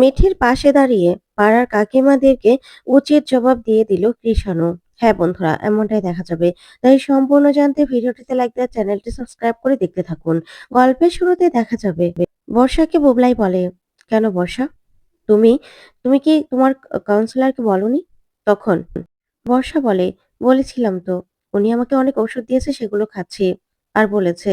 মিঠির পাশে দাঁড়িয়ে পাড়ার কাকিমাদেরকে উচিত জবাব দিয়ে দিল কৃষাণু। হ্যাঁ বন্ধুরা, এমনটাই দেখা যাবে। তাই সম্পূর্ণ জানতে ভিডিওটিতে লাইক দেওয়ার চ্যানেলটি সাবস্ক্রাইব করে দেখতে থাকুন। গল্পের শুরুতে দেখা যাবে, বর্ষাকে বুবলাই বলে, কেন বর্ষা? তুমি তুমি কি তোমার কাউন্সিলরকে বলনি? তখন বর্ষা বলে, বলেছিলাম তো, উনি আমাকে অনেক ওষুধ দিয়েছে, সেগুলো খাচ্ছি। আর বলেছে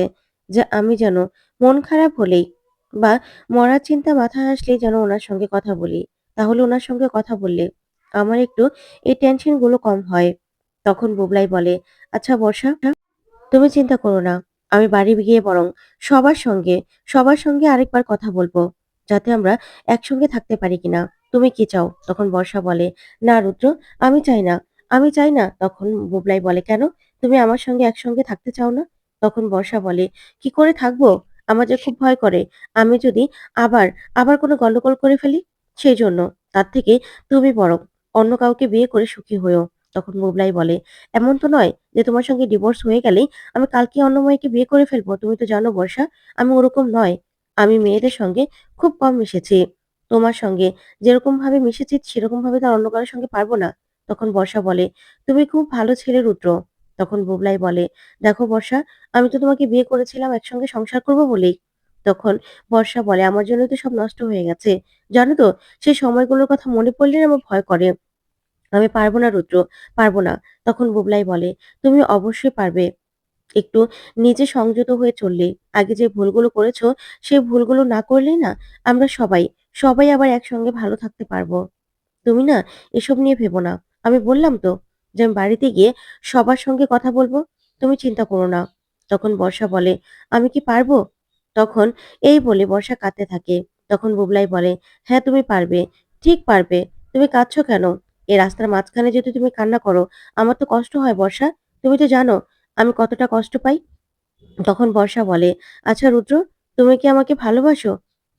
যে, আমি যেন মন খারাপ হলেই বা মরার চিন্তা মাথায় আসলে যেন ওনার সঙ্গে কথা বলি। তাহলে ওনার সঙ্গে কথা বললে আমার একটু এই টেনশনগুলো কম হয়। তখন বুবলাই বলে আচ্ছা বর্ষা, তুমি চিন্তা করো না। আমি বাড়ি গিয়ে বরং সবার সঙ্গে সবার সঙ্গে আরেকবার কথা বলব, যাতে আমরা একসঙ্গে থাকতে পারি কিনা। তুমি কি চাও? তখন বর্ষা বলে, না রুদ্র, আমি চাই না। আমি চাই না। তখন বুবলাই বলে, কেন? তুমি আমার সঙ্গে একসঙ্গে থাকতে চাও না? তখন বর্ষা বলে, কি করে থাকব? আমার যে খুব ভয় করে। আমি যদি আবার আবার কোনো গন্ডগোল করে ফেলি সেই জন্য তার থেকে তুমি বরং অন্য কাউকে বিয়ে করে সুখী হয়েও তখন বুবলাই বলে, এমন তো নয় যে তোমার সঙ্গে ডিভোর্স হয়ে গেলেই আমি কালকে অন্য মেয়েকে বিয়ে করে ফেলব। তুমি তো জানো বর্ষা, আমি ওরকম নয়। আমি মেয়েদের সঙ্গে খুব কম মিশেছি। তোমার সঙ্গে যেরকম ভাবে মিশেছি সেরকম ভাবে তার অন্য কারোর সঙ্গে পারব না। তখন বর্ষা বলে, তুমি খুব ভালো ছেলে, রুদ্র। তখন বুবলাই বলে, দেখো বর্ষা, আমি তো তোমাকে বিয়ে করেছিলাম, একসঙ্গে সংসার করব বলেই। তখন বর্ষা বলে, আমার জন্য তো সব নষ্ট হয়ে গেছে। জানো তো, সেই সময়গুলোর কথা মনে পড়লে আমার ভয় করে। আমি পারব না, রুদ্র, পারব না। তখন বুবলাই বলে, তুমি অবশ্যই পারবে। একটু নিজে সংযত হয়ে চললে। আগে যে ভুলগুলো করেছ, সেই ভুলগুলো না করলেই না আমরা সবাই সবাই আবার একসঙ্গে ভালো থাকতে পারব। তুমি না, এসব নিয়ে ভেবো না। আমি বললাম তো যে আমি বাড়িতে গিয়ে সবার সঙ্গে কথা বলব? তুমি চিন্তা করো না। তখন বর্ষা বলে, আমি কি পারব? তখন এই বলে বর্ষা কাঁদতে থাকে। তখন বুবলাই বলে হ্যাঁ তুমি পারবে। ঠিক পারবে। তুমি কাঁদছো কেন? এই রাস্তার মাঝখানে যদি তুমি কান্না করো, আমার তো কষ্ট হয় বর্ষা। তুমি তো জানো, আমি কতটা কষ্ট পাই। তখন বর্ষা বলে আচ্ছা রুদ্র, তুমি কি আমাকে ভালোবাসো?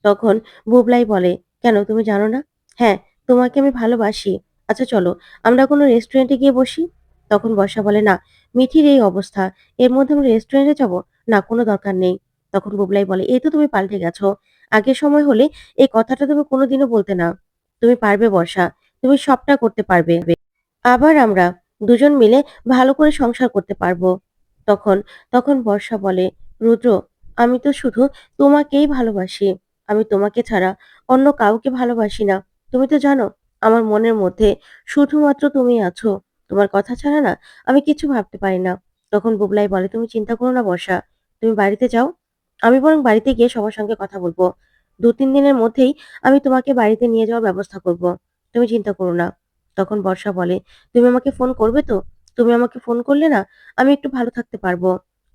তখন বুবলাই বলে, কেন, তুমি জানো না? হ্যাঁ তোমাকে আমি ভালোবাসি। আচ্ছা চলো, আমরা কোনো রেস্টুরেন্টে গিয়ে বসি? তখন বর্ষা বলে, না, মিঠির এই অবস্থা। এর মধ্যে আমরা রেস্টুরেন্টে যাব? না, কোনো দরকার নেই। তখন বুবলাই বলে, এই তো তুমি পাল্টে গেছো। আগের সময় হলে এই কথাটা তুমি কোনোদিনও বলতে না। তুমি পারবে বর্ষা, তুমি সবটা করতে পারবে। আবার আমরা দুজন মিলে ভালো করে সংসার করতে পারব। তখন তখন বর্ষা বলে, রুদ্র, আমি তো শুধু তোমাকেই ভালোবাসি। আমি তোমাকে ছাড়া অন্য কাউকে ভালোবাসি না। তুমি তো জানো আমার মনের মধ্যে, শুধুমাত্র তুমি আছো, তোমার কথা ছাড়া না, আমি কিছু ভাবতে পারি না। তখন বুবলাই বলে, তুমি চিন্তা করো না বর্ষা, তুমি বাড়িতে যাও, আমি বরং বাড়িতে গিয়ে সবার সঙ্গে কথা বলব। দু তিন দিনের মধ্যেই আমি তোমাকে বাড়িতে নিয়ে যাওয়ার ব্যবস্থা করব। তুমি চিন্তা করো না। তখন বর্ষা বলে, তুমি আমাকে ফোন করবে তো? তুমি আমাকে ফোন করলে না, আমি একটু ভালো থাকতে পারব।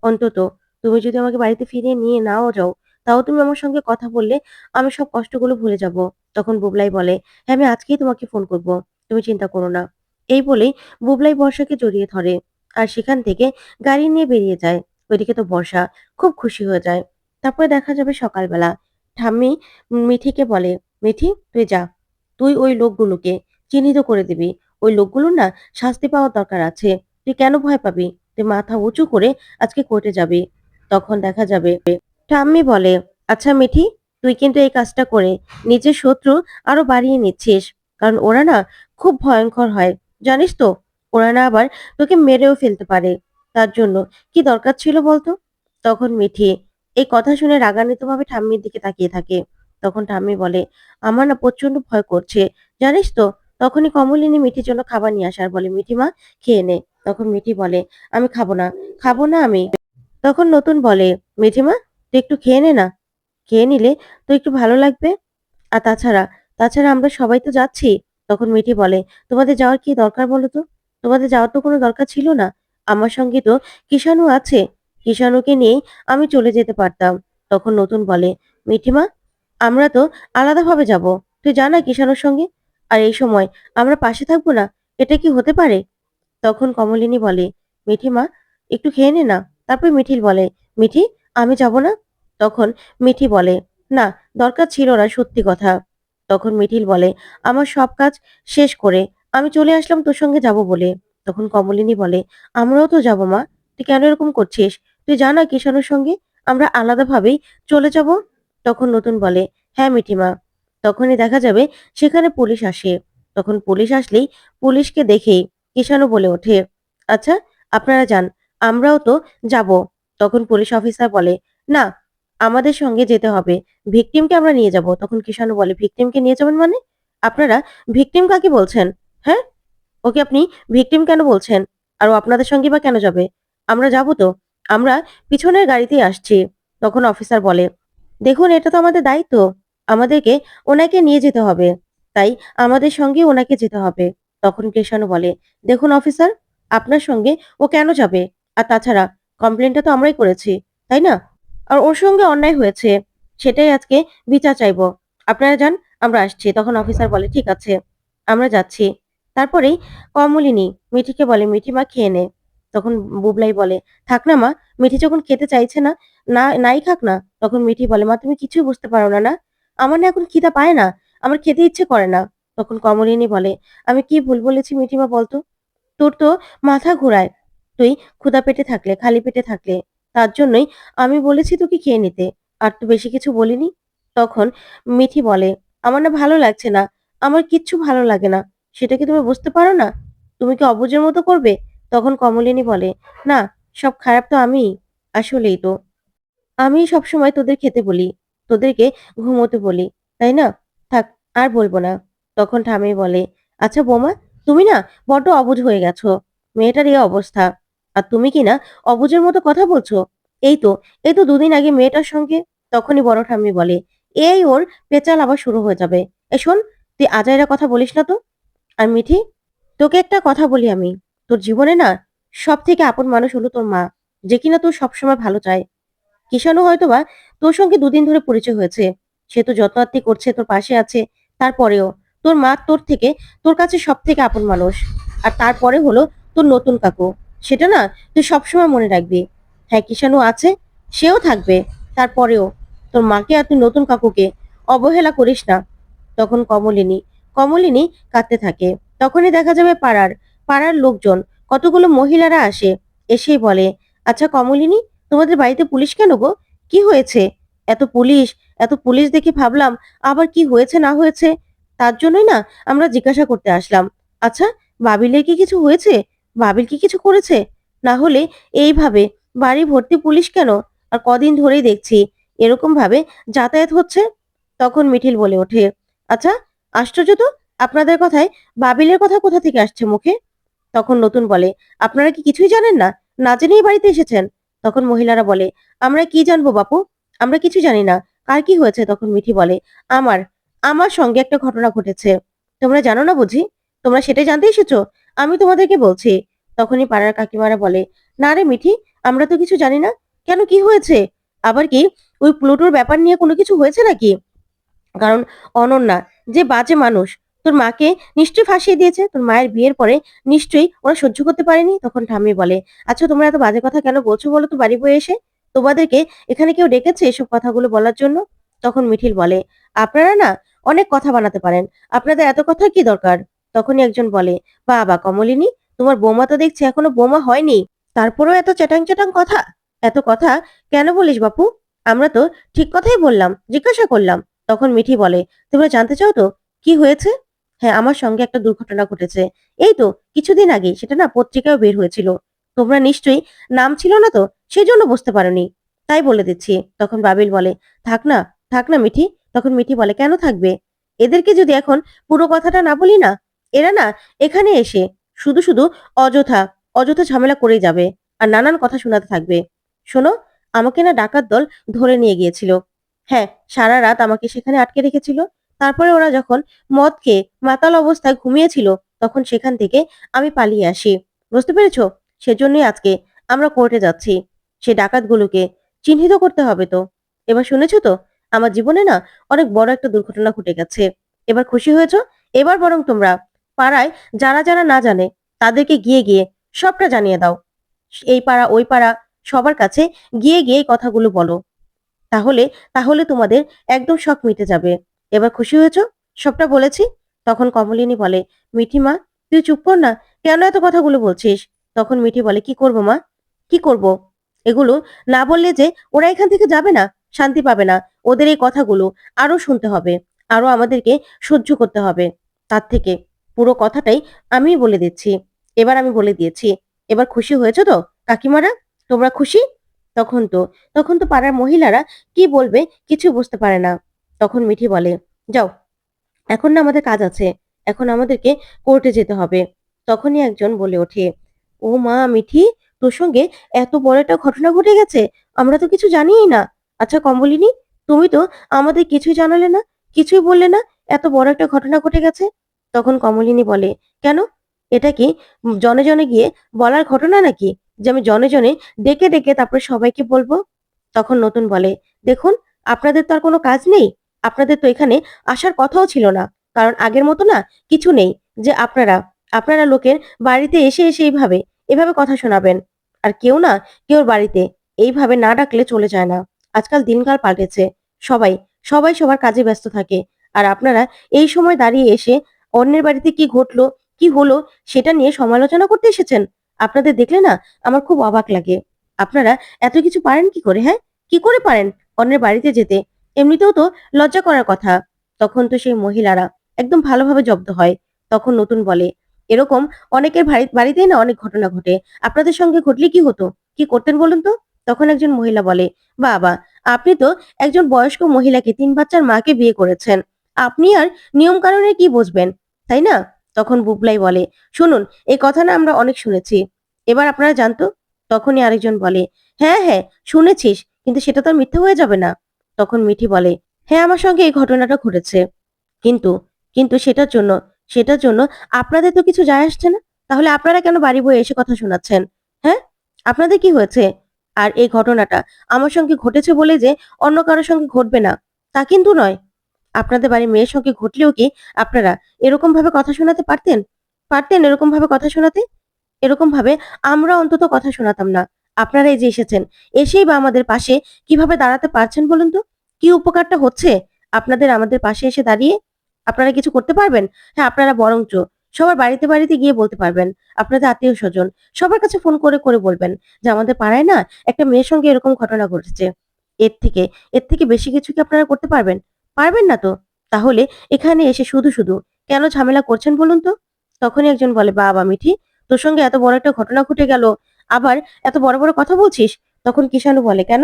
অন্তত, তুমি যদি আমাকে বাড়িতে ফিরিয়ে নিয়ে নাও যাও তাও তুমি আমার সঙ্গে কথা বললে আমি সব কষ্টগুলো ভুলে যাব। তখন বুবলাই বলে হ্যাঁ আমি আজকেই তোমাকে ফোন করব, তুমি চিন্তা করো না। এই বলেই বুবলাই বর্ষাকে জড়িয়ে ধরে আর সেখান থেকে গাড়ি নিয়ে বেরিয়ে যায়। ওইদিকে তো বর্ষা খুব খুশি হয়ে যায়। তারপরে দেখা যাবে সকালবেলা। ঠাম্মি মিঠিকে বলে, মিঠি, তুই যা। তুই ওই লোকগুলোকে চিহ্নিত করে দিবি। ওই লোকগুলোর না শাস্তি পাওয়ার দরকার আছে। তুই কেন ভয় পাবি? তুই মাথা উঁচু করে আজকে কোর্টে যাবি। তখন দেখা যাবে ঠাম্মি বলে আচ্ছা মিঠি, তুই কিন্তু এই কাজটা করে নিজের শত্রু আরও বাড়িয়ে নিচ্ছিস, কারণ ওরা না খুব ভয়ঙ্কর হয়। জানিস তো, ওরা না আবার তোকে মেরেও ফেলতে পারে। তার জন্য কি দরকার ছিল বলতো? তখন মিঠি এই কথা শুনে রাগান্বিত ভাবে ঠাম্মির দিকে তাকিয়ে থাকে। তখন ঠাম্মি বলে, আমার না প্রচণ্ড ভয় করছে। জানিস তো, তখনই কমলিনী মিঠির জন্য খাবার নিয়ে আসার বলে মিঠি মা খেয়ে নে। তখন মিঠি বলে, আমি খাব না খাব না আমি। তখন নতুন বলে, মিঠিমা তুই একটু খেয়ে নে না। খেয়ে নিলে তো একটু ভালো লাগবে। আর তাছাড়া তাছাড়া আমরা সবাই তো যাচ্ছি। তখন মিঠি বলে, তোমাদের যাওয়ার কি দরকার বলো তো? তোমাদের যাওয়ার তো কোনো দরকার ছিল না। আমার সঙ্গে তো কিষাণু আছে। কিষাণুকে নিয়েই আমি চলে যেতে পারতাম। তখন নতুন বলে, মিঠিমা, আমরা তো আলাদাভাবে যাব। তুই জানা কিষাণুর সঙ্গে? আর এই সময় আমরা পাশে থাকব না? এটা কি হতে পারে? তখন কমলিনী বলে, মিঠিমা, একটু খেয়ে নে না। তারপর মিঠিল বলে, মিঠি আমি যাব না? তখন মিঠি বলে, না, দরকার ছিল না, সত্যি কথা। তখন মিঠিল বলে, আমার সব কাজ শেষ করে আমি চলে আসলাম তোর সঙ্গে যাব বলে। তখন কমলিনী বলে, আমরাও তো যাব মা, তুই কেন এরকম করছিস? তুই জানা কিষাণুর সঙ্গে, আমরা আলাদাভাবেই চলে যাব? তখন নতুন বলে হ্যাঁ মিঠিমা তখনই দেখা যাবে সেখানে পুলিশ আসে। তখন পুলিশ আসলেই পুলিশকে দেখেই কিষাণু বলে ওঠে আচ্ছা আপনারা যান, আমরাও তো যাব। তখন পুলিশ অফিসার বলে, না, আমাদের সঙ্গে যেতে হবে। ভিকটিমকে আমরা নিয়ে যাব। তখন কিষাণু বলে ভিকটিমকে নিয়ে যাবেন মানে? আপনারা ভিকটিম কাকে বলছেন? হ্যাঁ? ওকে আপনি ভিকটিম কেন বলছেন? আর ও আপনাদের সঙ্গে বা কেন যাবে? আমরা যাব তো। আমরা পিছনের গাড়িতেই আসছি। তখন অফিসার বলে, দেখুন, এটা তো আমাদের দায়িত্ব। আমাদেরকে ওনাকে নিয়ে যেতে হবে। তাই আমাদের সঙ্গে ওনাকে যেতে হবে। তখন কৃষাণু বলে, দেখুন অফিসার আপনার সঙ্গে ও কেন যাবে? আর তাছাড়া কমপ্লেনটা তো আমরাই করেছি, তাই না? আর ওর সঙ্গে অন্যায় হয়েছে, সেটাই আজকে বিচার চাইব। আপনারা যান, আমরা আসছি। তখন অফিসার বলে, ঠিক আছে, আমরা যাচ্ছি। তারপরেই কমলিনী মিঠিকে বলে, মিঠি মা, খেয়ে নে। তখন বুবলাই বলে, থাক না মা, মিঠি যখন খেতে চাইছে না না, নাই খাক না। তখন মিঠি বলে, মা, তুমি কিছুই বুঝতে পারো না না? আমার না এখন খিদা পায় না, আমার খেতে ইচ্ছে করে না। তখন কমলিনী বলে, আমি কি ভুল বলেছি মিঠিমা বলতো? তোর তো মাথা ঘোরায় তুই ক্ষুধা পেটে থাকলে, খালি পেটে থাকলে। তার জন্যই আমি বলেছি তোকে খেয়ে নিতে, আর তো বেশি কিছু বলিনি। তখন মিঠি বলে, আমার না ভালো লাগছে না, আমার কিচ্ছু ভালো লাগে না। সেটা কি তুমি বুঝতে পারো না? তুমি কি অবুঝের মতো করবে? তখন কমলিনী বলে, না, সব খারাপ তো আমি আসলেই তো। আমি সবসময় তোদের খেতে বলি, তোদেরকে ঘুমোতে বলি, তাই না? থাক, আর বলব না। তখন ঠামি বলে আচ্ছা বোমা, তুমি না বড্ড অবুঝ হয়ে গেছো। মেয়েটার এই অবস্থা। আর তুমি কি না অবুঝের মতো কথা বলছো? এই তো এই তো দুদিন আগে মেয়েটার সঙ্গে তখনই বড় ঠাম্মি বলে, এই ওর পেঁচাল আবার শুরু হয়ে যাবে। এ শোন, তুই আজাইরা কথা বলিস না তো? আর মিঠি, তোকে একটা কথা বলি আমি, তোর জীবনে না সব থেকে আপন মানুষ হলো তোর মা, যে কিনা তোর সবসময় ভালো চায়। কিষানও হয়তোবা তোর সঙ্গে দুদিন ধরে পরিচয় হয়েছে, সে তো যত্ন আত্মি করছে, তোর পাশে আছে, তারপরেও তোর মা তোর থেকে, তোর কাছে সব থেকে আপন মানুষ। আর তারপরে হলো তোর নতুন কাকু। সেটা না তুই সবসময় মনে রাখবি। হ্যাঁ কিষানু আছে, সেও থাকবে। তারপরেও তোর মাকে আর তুই নতুন কাকুকে অবহেলা করিস না। তখন কমলিনী কমলিনী কাঁদতে থাকে। তখনই দেখা যাবে পাড়ার পাড়ার লোকজন, কতগুলো মহিলারা আসে, এসেই বলে আচ্ছা কমলিনী, তোমাদের বাড়িতে পুলিশ কেন গো? কি হয়েছে? এত পুলিশ এত পুলিশ দেখে ভাবলাম, আবার কি হয়েছে, না হয়েছে? তার জন্যই না আমরা জিজ্ঞাসা করতে আসলাম। আচ্ছা বাবিলের কি কিছু হয়েছে? বাবিল কি কিছু করেছে? না হলে এইভাবে বাড়ি ভর্তি পুলিশ কেন? আর কদিন ধরেই দেখছি এরকম ভাবে যাতায়াত হচ্ছে। তখন মিঠিল বলে ওঠে আচ্ছা আশ্চর্য তো, আপনাদের কথায় বাবিলের কথা কোথা থেকে আসছে মুখে? তখন নতুন বলে, আপনারা কি কিছুই জানেন না? না জেনেই বাড়িতে এসেছেন? তখন মহিলারা বলে, আমরা কি জানব বাপু? আমরা কিছু জানি না। কার কি হয়েছে? তখন মিঠি বলে, আমার আমার সঙ্গে একটা ঘটনা ঘটেছে। তোমরা জানো না বুঝি? তোমরা সেটাই জানতে এসেছ? আমি তোমাদেরকে বলছি তখনই পাড়ার কাকিমারা বলে, না রে মিঠি, আমরা তো কিছু জানি না। কেন কি হয়েছে? আবার কি, ওই প্লুটোর ব্যাপার নিয়ে কোনো কিছু হয়েছে নাকি? কারণ অনন্যা, যে বাজে মানুষ, তোর মাকে নিশ্চয়ই ফাঁসিয়ে দিয়েছে। তোর মায়ের বিয়ের পরে নিশ্চয়ই ওরা সহ্য করতে পারেনি। তখন ঠাম্মি বলে আচ্ছা তোমরা এত বাজে কথা কেন বলছো বলো তো বাড়ি বয়ে এসে? তোমাদেরকে এখানে কেউ ডেকেছে এসব কথাগুলো বলার জন্য? তখন মিঠিল বলে, আপনারা না অনেক কথা বানাতে পারেন। আপনাদের এত কথা কি দরকার? তখনই একজন বলে, বাবা কমলিনী তোমার বোমা তো দেখছি এখনও বোমা হয়নি। তারপরেও এত চ্যাটাং চ্যাটাং কথা? এত কথা কেন বলিস বাপু? আমরা তো ঠিক কথাই বললাম, জিজ্ঞাসা করলাম। তখন মিঠি বলে, তোমরা জানতে চাও তো, কি হয়েছে? হ্যাঁ আমার সঙ্গে একটা দুর্ঘটনা ঘটেছে। এই তো, কিছুদিন আগে, সেটা না পত্রিকায় বের হয়েছিল। তোমরা নিশ্চয়ই নাম ছিল না তো সেই জন্য বুঝতে পারোনি। তাই বলে দিচ্ছি। তখন বাবিল বলে, থাক না থাক না মিঠি। তখন মিঠি বলে, কেন থাকবে? এদেরকে যদি এখন পুরো কথাটা না বলি না, এরা না এখানে এসে শুধু শুধু অযথা অযথা ঝামেলা করেই যাবে আর নানান কথা শোনাতে থাকবে। শোনো, আমাকে না ডাকাত দল ধরে নিয়ে গিয়েছিল। হ্যাঁ সারা রাত আমাকে সেখানে আটকে রেখেছিল। তারপরে ওরা যখন মদ খেয়ে মাতাল অবস্থায় ঘুমিয়েছিল, তখন সেখান থেকে আমি পালিয়ে আসি। বুঝতে পেরেছ? সেজন্যই আজকে আমরা কোর্টে যাচ্ছি। সে ডাকাতগুলোকে চিহ্নিত করতে হবে তো। এবার শুনেছো তো, আমার জীবনে না অনেক বড় একটা দুর্ঘটনা ঘটে গেছে। এবার খুশি হয়েছো? এবার বরং তোমরা পাড়ায় যারা যারা না জানে, তাদেরকে গিয়ে গিয়ে সবটা জানিয়ে দাও। এই পাড়া, ওই পাড়া, সবার কাছে গিয়ে গিয়ে কথাগুলো বলো। তাহলে তাহলে তোমাদের একদম শখ মিটে যাবে। এবার খুশি হয়েছো? সবটা বলেছি? তখন কমলিনী বলে, মিঠি মা, তুই চুপ কর না। কেন এত কথাগুলো বলছিস? তখন মিঠি বলে, কি করব মা? কি করব? এগুলো না বললে যে ওরা এখান থেকে যাবে না, শান্তি পাবে না। ওদের এই কথাগুলো আরও শুনতে হবে, আরও আমাদেরকে সহ্য করতে হবে। তার থেকে পুরো কথাটাই আমি বলে দিচ্ছি। এবার আমি বলে দিয়েছি, এবার খুশি হয়েছো তো, কাকিমারা? তোমরা খুশি? তখন তো তখন তো পাড়ার মহিলারা কি বলবে কিছু বুঝতে পারে না। তখন মিঠি বলে, যাও, এখন না আমাদের কাজ আছে, এখন আমাদেরকে কোর্টে যেতে হবে। তখনই একজন বলে ওঠে, ও মা মিঠি, তোর সঙ্গে এত বড় একটা ঘটনা ঘটে গেছে, আমরা তো কিছু জানিই না। আচ্ছা কম্বলিনী তুমি তো আমাদের কিছুই জানালে না, কিছুই বললে না, এত বড় একটা ঘটনা ঘটে গেছে? তখন কমলিনী বলে, কেন? এটা কি জনে জনে গিয়ে বলার ঘটনা নাকি? যে আমি জনে জনে ডেকে ডেকে তারপরে সবাইকে বলব? তখন নতুন বলে, দেখুন, আপনাদের তো আর কোনো কাজ নেই। আপনাদের তো এখানে আসার কথাও ছিল না। কারণ আগের মতো না কিছু নেই। যে আপনারা আপনারা লোকের বাড়িতে এসে এসে এইভাবে, এভাবে কথা শোনাবেন। আর কেউ না কেউ বাড়িতে এইভাবে না ডাকলে চলে যায় না। আজকাল দিনকাল পাল্টেছে। সবাই সবাই সবার কাজে ব্যস্ত থাকে। আর আপনারা এই সময় দাঁড়িয়ে এসে অন্যের বাড়িতে কি ঘটলো, কি হলো, সেটা নিয়ে সমালোচনা করতে এসেছেন? আপনাদের দেখলে না আমার খুব অবাক লাগে। আপনারা এত কিছু পারেন কি করে হ্যাঁ? কি করে পারেন অন্যের বাড়িতে যেতে? এমনিতেও তো লজ্জা করার কথা। তখন তো সেই মহিলারা একদম ভালোভাবে জব্দ হয়। তখন নতুন বলে, এরকম অনেকের বাড়িতেই না অনেক ঘটনা ঘটে। আপনাদের সঙ্গে ঘটলে কি হতো? কি করতেন বলুন তো? তখন একজন মহিলা বলে, বাবা, আপনি তো একজন বয়স্ক মহিলাকে তিন বাচ্চার মাকে বিয়ে করেছেন। আপনি আর নিয়ম কানুনে কি বুঝবেন? তাই না? তখন বুবলাই বলে, শুনুন, এই কথা না আমরা অনেক শুনেছি। এবার আপনারা জানতো? তখনই আরেকজন বলে হ্যাঁ হ্যাঁ শুনেছিস, কিন্তু সেটা তো মিথ্যে হয়ে যাবে না। তখন মিঠি বলে হ্যাঁ আমার সঙ্গে এই ঘটনাটা ঘটেছে। কিন্তু কিন্তু সেটার জন্য সেটার জন্য আপনাদের তো কিছু যায় আসছে না। তাহলে আপনারা কেন বাড়ি বয়ে এসে কথা শোনাচ্ছেন? হ্যাঁ? আপনাদের কি হয়েছে? আর এই ঘটনাটা আমার সঙ্গে ঘটেছে বলে যে অন্য কারোর সঙ্গে ঘটবে না, তা কিন্তু নয়। আপনাদের বাড়ির মেয়ের সঙ্গে ঘটলেও কি আপনারা এরকম ভাবে কথা শোনাতে পারতেন? পারতেন এরকম ভাবে কথা শোনাতে? এরকম ভাবে আমরা অন্তত কথা শোনাতাম না। আপনারা এই যে এসেছেন, এসেই বা আমাদের পাশে কীভাবে দাঁড়াতে পারছেন বলুন তো? কি উপকারটা হচ্ছে আপনাদের আমাদের পাশে এসে দাঁড়িয়ে? আপনারা কিছু করতে পারবেন? হ্যাঁ আপনারা বরঞ্চ সবার বাড়িতে বাড়িতে গিয়ে বলতে পারবেন। আপনাদের আত্মীয় স্বজন সবার কাছে ফোন করে করে বলবেন যে আমাদের পাড়ায় না একটা মেয়ের সঙ্গে এরকম ঘটনা ঘটেছে। এর থেকে এর থেকে বেশি কিছু কি আপনারা করতে পারবেন? পারবেন না তো? তাহলে এখানে এসে শুধু শুধু কেন ঝামেলা করছেন বলুন তো? তখনই একজন বলে, বাবা মিঠি, তোর সঙ্গে এত বড় একটা ঘটনা ঘটে গেল, আবার এত বড় বড় কথা বলছিস? তখন কিষাণু বলে, কেন?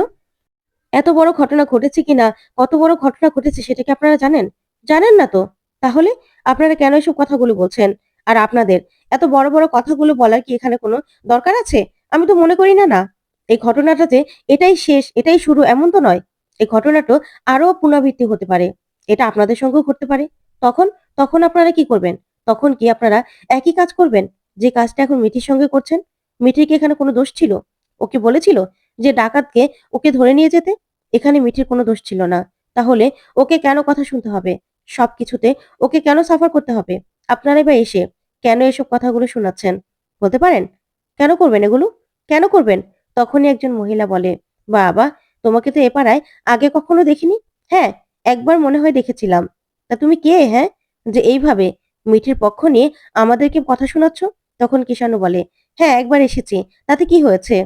এত বড় ঘটনা ঘটেছে কিনা কত বড় ঘটনা ঘটেছে সেটা কি আপনারা জানেন? জানেন না তো? তাহলে আপনারা কেন এসব কথাগুলো বলছেন? আর আপনাদের এত বড় বড় কথাগুলো বলার কি এখানে কোনো দরকার আছে? আমি তো মনে করি না না। এই ঘটনাটাতে এটাই শেষ, এটাই শুরু, এমন তো নয়। এই ঘটনাটা আরও পুনরাবৃত্তি হতে পারে। এটা আপনাদের সঙ্গেও ঘটতে পারে। তখন তখন আপনারা কি করবেন? তখন কি আপনারা একই কাজ করবেন? যে কাজটা এখন মিঠির সঙ্গে করছেন? মিঠির কি এখানে কোনো দোষ ছিল? ওকে বলেছিল যে ডাকাতকে ওকে ধরে নিয়ে যেতে? এখানে মিঠির কোনো দোষ ছিল না। তাহলে ওকে কেন কথা শুনতে হবে? সবকিছুতে ওকে কেন সাফার করতে হবে? আপনারাই বা এসে কেন এসব কথাগুলো শোনাচ্ছেন? বলতে পারেন? কেন করবেন এগুলো? কেন করবেন? তখনই একজন মহিলা বলে, বাবা তোমাকে তো এ পাড়ায় আগে কখনো দেখিনি? হ্যাঁ একবার মনে হয় দেখেছিলাম। তা তুমি কে হ্যাঁ? যে এইভাবে মিঠির পক্ষ নিয়ে আমাদেরকে কথা শোনাচ্ছ? তখন কিষাণু বলে হ্যাঁ একবার এসেছি। তাতে কি হয়েছে?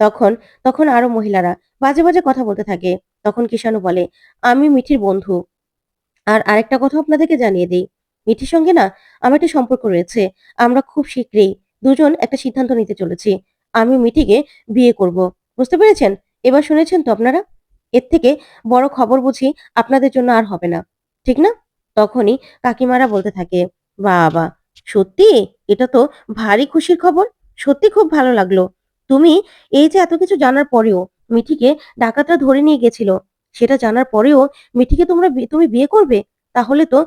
তখন তখন আরও মহিলারা বাজে বাজে কথা বলতে থাকে। তখন কিষাণু বলে, আমি মিঠির বন্ধু। আর আরেকটা কথা আপনাদেরকে জানিয়ে দিই। মিঠির সঙ্গে না আমার একটা সম্পর্ক রয়েছে। আমরা খুব শীঘ্রই দুজন একটা সিদ্ধান্ত নিতে চলেছি। আমি মিঠিকে বিয়ে করব। বুঝতে পেরেছেন? এবার শুনেছেন তো আপনারা? এর থেকে বড় খবর বুঝি আপনাদের জন্য আর হবে না, ঠিক না? তখনই কাকিমারা বলতে থাকে, বাবা, সত্যি? এটা তো ভারী খুশির খবর? সত্যি খুব ভালো লাগল। তুমি এই যে এত কিছু জানার পরেও মিঠিকে ডাকাতরা ধরে নিয়ে গেছিল, সেটা জানার পরেও মিঠিকে তোমরা তুমি বিয়ে করবে? তাহলে তো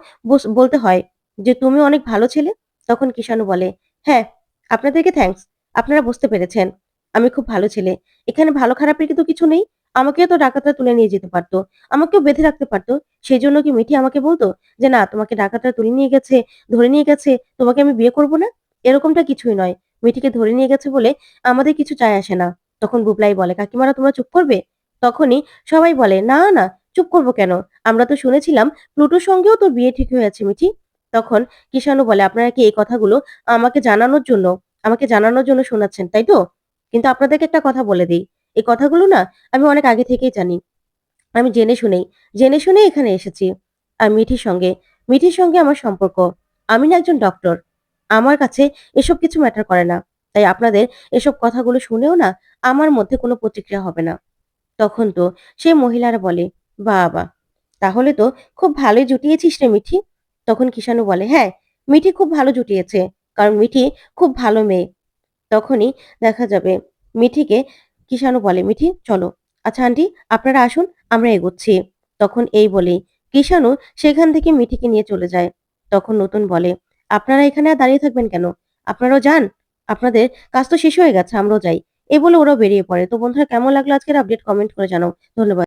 বলতে হয় যে তুমি অনেক ভালো ছেলে? তখন কিষাণু বলে হ্যাঁ আপনাদেরকে থ্যাঙ্কস আপনারা বুঝতে পেরেছেন। আমি খুব ভালো ছেলে। এখানে ভালো খারাপের কিন্তু কিছু নেই। আমাকেও তো ডাকাতরা তুলে নিয়ে যেতে পারতো। আমাকেও বেঁধে রাখতে পারতো। সেই জন্য কি মিঠি আমাকে বলতো যে, না, তোমাকে ডাকাতরা তুলে নিয়ে গেছে, ধরে নিয়ে গেছে, তোমাকে আমি বিয়ে করব না? এরকমটা কিছুই নয়। মিঠিকে ধরে নিয়ে গেছে বলে আমাদের কিছু চায় আসে না। তখন বুবলাই বলে, কাকিমারা তোমরা চুপ করবে? তখনই সবাই বলে, না না, চুপ করব কেন? আমরা তো শুনেছিলাম প্লুটোর সঙ্গেও তোর বিয়ে ঠিক হয়ে আছে, মিঠি। তখন কিষাণু বলে, আপনারা কি এই কথাগুলো আমাকে জানানোর জন্য, আমাকে জানানোর জন্য শোনাচ্ছেন, তাই তো? কিন্তু আপনাদেরকে একটা কথা বলে দিই। এই কথাগুলো না আমি অনেক আগে থেকেই জানি। আমি জেনে শুনেই, জেনে শুনে এখানে এসেছি। আর মিঠির সঙ্গে মিঠির সঙ্গে আমার সম্পর্ক। আমি না একজন ডক্টর আমার কাছে এসব কিছু ম্যাটার করে না। তাই আপনাদের এসব কথাগুলো শুনেও না আমার মধ্যে কোনো প্রতিক্রিয়া হবে না। তখন তো সে মহিলারা বলে, বাবা, তাহলে তো খুব ভালোই জুটিয়েছিস রে মিঠি। তখন কিষানু বলে হ্যাঁ মিঠি খুব ভালো জুটিয়েছে। কারণ মিঠি খুব ভালো মেয়ে। তখনই দেখা যাবে। মিঠিকে কিষানু বলে, মিঠি, চলো। আচ্ছা আন্টি, আপনারা আসুন, আমরা এগোচ্ছি। তখন এই বলেই কিষানু সেখান থেকে মিঠিকে নিয়ে চলে যায়। তখন নতুন বলে, আপনারা এখানে আর দাঁড়িয়ে থাকবেন কেন? আপনারাও যান। আপনাদের কাজ তো শেষ হয়ে গেছে, আমরাও যাই। এ বলে ওরাও বেরিয়ে পড়ে। তো বন্ধুরা, কেমন লাগল আজকের আপডেট কমেন্ট করে জানাও। ধন্যবাদ।